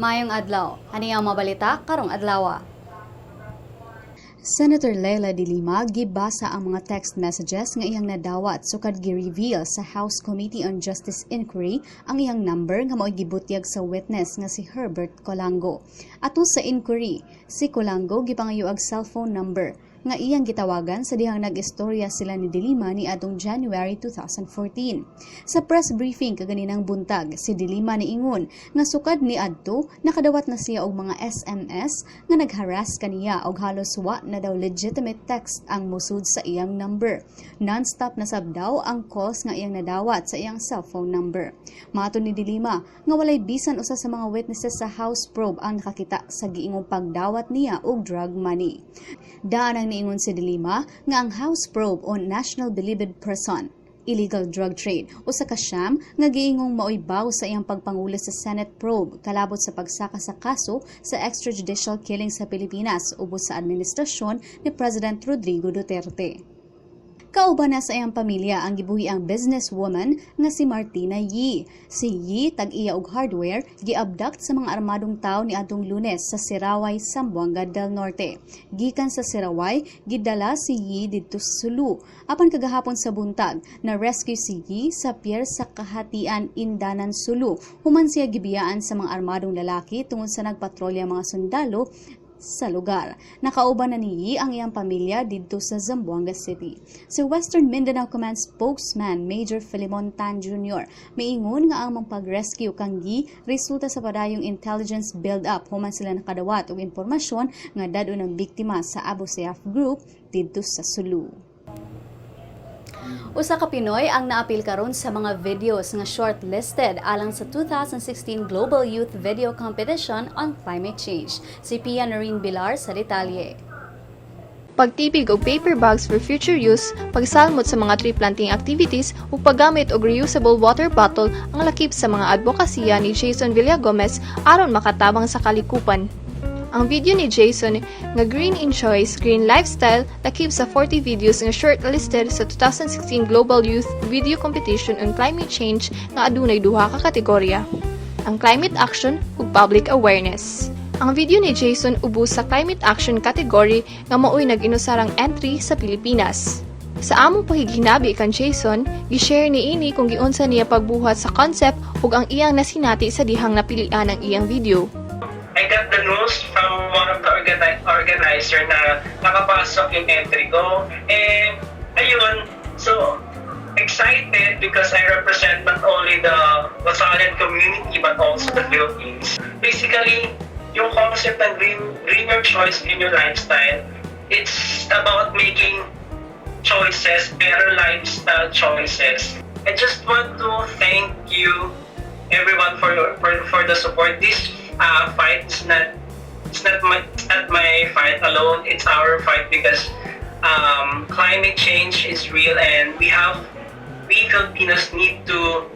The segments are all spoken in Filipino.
Mayong adlaw, ani ang mabalita karong adlaw. Senator Leila de Lima gibasa ang mga text messages nga iyang nadawat sukad gi-reveal sa House Committee on Justice Inquiry ang iyang number nga mao'y gibutyag sa witness nga si Herbert Colango. Ato sa inquiry, si Colango gipangayo og cellphone number nga iyang gitawagan sa dihang nag-istorya sila ni Dilima ni atong January 2014. Sa press briefing kaganinang buntag, si Dilima ni Ingon nga sukad ni adto nakadawat na siya og mga SMS nga nagharas kaniya og halos wa na daw legitimate text ang musud sa iyang number. Non-stop na sab daw ang calls nga iyang nadawat sa iyang cellphone number. Mato ni Dilima nga walay bisan usa sa mga witnesses sa House probe ang nakakita sa giingong pagdawat niya og drug money. Daan ang niingon si Dilima nga ang House probe on National Believed Person illegal drug trade o sa kasyam nga giingong maoybaw sa iyang pagpangulo sa Senate probe kalabot sa pagsaka sa kaso sa extrajudicial killing sa Pilipinas ubos sa administrasyon ni President Rodrigo Duterte. Kauban na sa iyang pamilya ang gibuhi ang businesswoman nga si Martina Yi. Si Yi tag-iya og hardware giabduct sa mga armadong tao ni adtong Lunes sa Siraway, Zamboanga del Norte. Gikan sa Siraway, gidala si Yi didto sa Sulu. Apan kagahapon sa buntag, na rescue si Yi sa pier sa Kahatian, Indanan, Sulu. Human siya gibiyaan sa mga armadong lalaki tungod sa nagpatrolya mga sundalo sa lugar. Nakauban na ni Yi ang iyang pamilya didto sa Zamboanga City. Si Western Mindanao Command spokesman Major Filimon Tan Jr. miingon nga ang pag-rescue kang Yi resulta sa padayong intelligence build-up human sila nakadawat og impormasyon nga dado ng biktima sa Abu Sayyaf Group didto sa Sulu. Usa ka Pinoy ang naapil karon sa mga videos nga shortlisted alang sa 2016 Global Youth Video Competition on Climate Change. Si Pia Noreen Bilar sa detalye. pagtipig og paper bags for future use, pagsalmot sa mga tree planting activities ug paggamit og reusable water bottle ang lakip sa mga advokasya ni Jason Villagomez aron makatabang sa kalikupan. Ang video ni Jason nga Green in Choice, Green Lifestyle lakip sa 40 videos nga shortlisted sa 2016 Global Youth Video Competition on Climate Change nga adunay duha ka kategorya. Ang Climate Action ug Public Awareness. Ang video ni Jason ubos sa Climate Action category nga maoy nag-inusarang entry sa Pilipinas. Sa among pagiginabi kan Jason, gi-share ni ini kung giunsa niya pagbuhat sa concept ug ang iyang nasinati sa dihang napilian ang iyang video. Organizer na nakapasok yung entry ko. And ayun, so excited because I represent not only the Basalan community but also the Philippines. Basically, yung concept ng green, greener choice, greener lifestyle, it's about making choices, better lifestyle choices. I just want to thank you everyone for your for, for the support. This uh, fight is not alone. It's our fight because um, climate change is real, and we have we Filipinos need to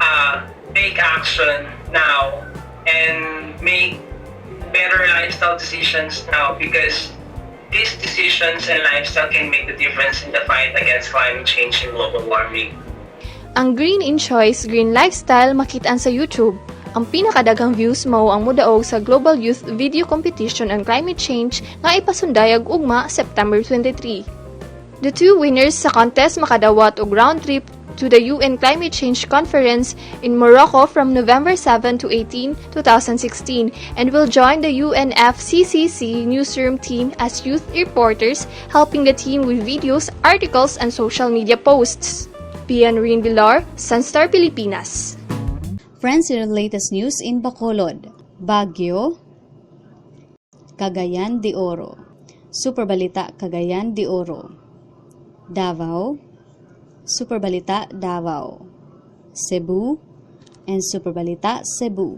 uh, take action now and make better lifestyle decisions now because these decisions and lifestyle can make the difference in the fight against climate change and global warming. Ang Green in Choice, Green Lifestyle makitaan sa YouTube. Ang pinakadaghang views mao ang mudaog sa Global Youth Video Competition on Climate Change nga ipasundayag ugma September 23. The two winners sa contest makadawat og round trip to the UN Climate Change Conference in Morocco from November 7 to 18, 2016 and will join the UNFCCC newsroom team as youth reporters helping the team with videos, articles, and social media posts. Pian Rin Villar, Sunstar Pilipinas. Friends, your latest news in Bacolod, Baguio, Cagayan de Oro, Superbalita Cagayan de Oro, Davao, Superbalita Davao, Cebu, and Superbalita Cebu.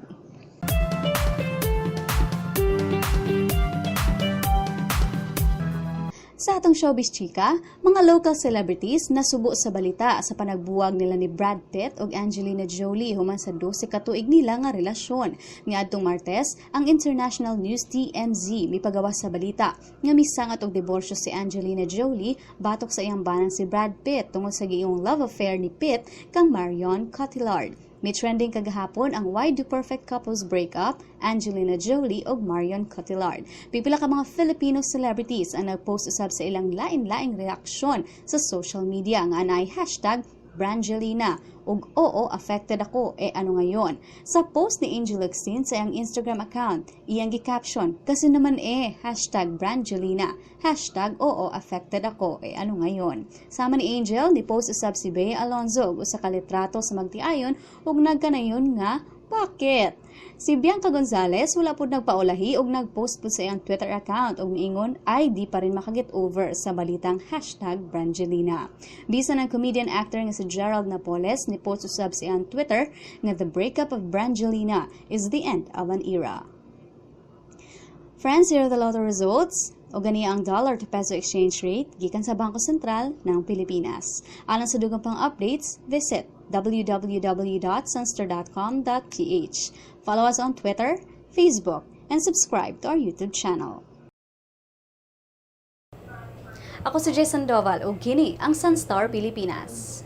Sa atong showbiz chika, mga local celebrities nasubo sa balita sa panagbuwag nila ni Brad Pitt ug Angelina Jolie human sa 12 ka tuig nila nga relasyon. Niadtong Martes, ang International News TMZ mipagawas sa balita nga misangat og diborsyo si Angelina Jolie batok sa iyang banang si Brad Pitt tungod sa giingong love affair ni Pitt kang Marion Cotillard. May trending kagahapon ang Why Do Perfect Couples Break Up, Angelina Jolie ug Marion Cotillard. Pipila ka mga Filipino celebrities ang nagpost usab sa ilang lain-laing reaksyon sa social media nga anay hashtag Brangelina ug oo affected ako e ano ngayon. Sa post ni Angel Lexin sa iyang Instagram account, iyang gi-caption kasi naman eh hashtag Brangelina hashtag oo affected ako e ano ngayon. Sama ni Angel ni post usab si Bea Alonzo usa ka litrato sa magtiayon ug nagkanayon nga bakit? Si Bianca Gonzalez wala pud nagpaulahi og nagpost pud sa iyang Twitter account og miingon ay di pa rin makaget over sa balitang hashtag Brangelina. Bisan ang comedian actor nga si Gerald Napoles ni post usab sa iyang Twitter nga the breakup of Brangelina is the end of an era. Friends, here are the lotto results. O ganiya ang dollar to peso exchange rate gikan sa Bangko Sentral ng Pilipinas. Alang sa dugang pang updates, visit www.sunster.com.ph. Follow us on Twitter, Facebook, and subscribe to our YouTube channel. Ako si Jason Doval o Gini, ang Sunstar Pilipinas.